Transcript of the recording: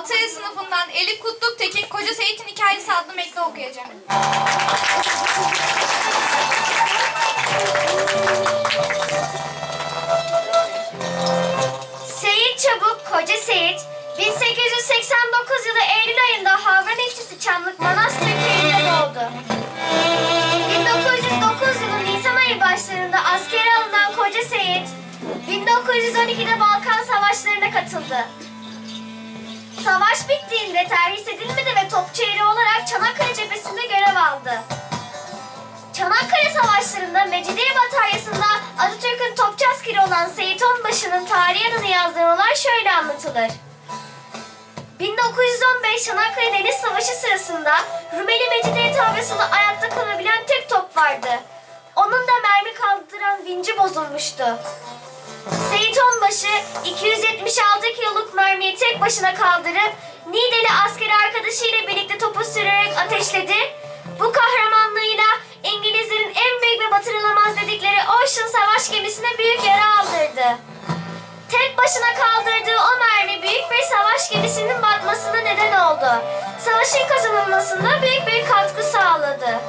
6. sınıfından Elif Kutluk Tekin Koca Seyit'in Hikayesi adlı metni okuyacak. Seyit Çabuk, Koca Seyit, 1889 yılı Eylül ayında Havran ilçesi Çamlık Manastır köyünde doğdu. 1909 yılı Nisan ayı başlarında askere alınan Koca Seyit, 1912'de Balkan Savaşları'na katıldı. Savaş bittiğinde terhis edilmedi ve topçu olarak Çanakkale cephesinde görev aldı. Çanakkale Savaşları'nda Mecidiye Bataryası'nda Atatürk'ün topçu askeri olan Seyit Onbaşı'nın tarihi adını yazdığı olay şöyle anlatılır. 1915 Çanakkale Deniz Savaşı sırasında Rumeli Mecidiye tabyasında ayakta kalabilen tek top vardı. Onun da mermi kaldıran vinci bozulmuştu. Seyit Onbaşı başına kaldırıp Niğdeli askeri arkadaşıyla birlikte topu sürerek ateşledi. Bu kahramanlığıyla İngilizlerin en büyük ve batırılamaz dedikleri Ocean savaş gemisine büyük yara aldırdı. Tek başına kaldırdığı o mermi büyük bir savaş gemisinin batmasına neden oldu. Savaşın kazanılmasında büyük bir katkı sağladı.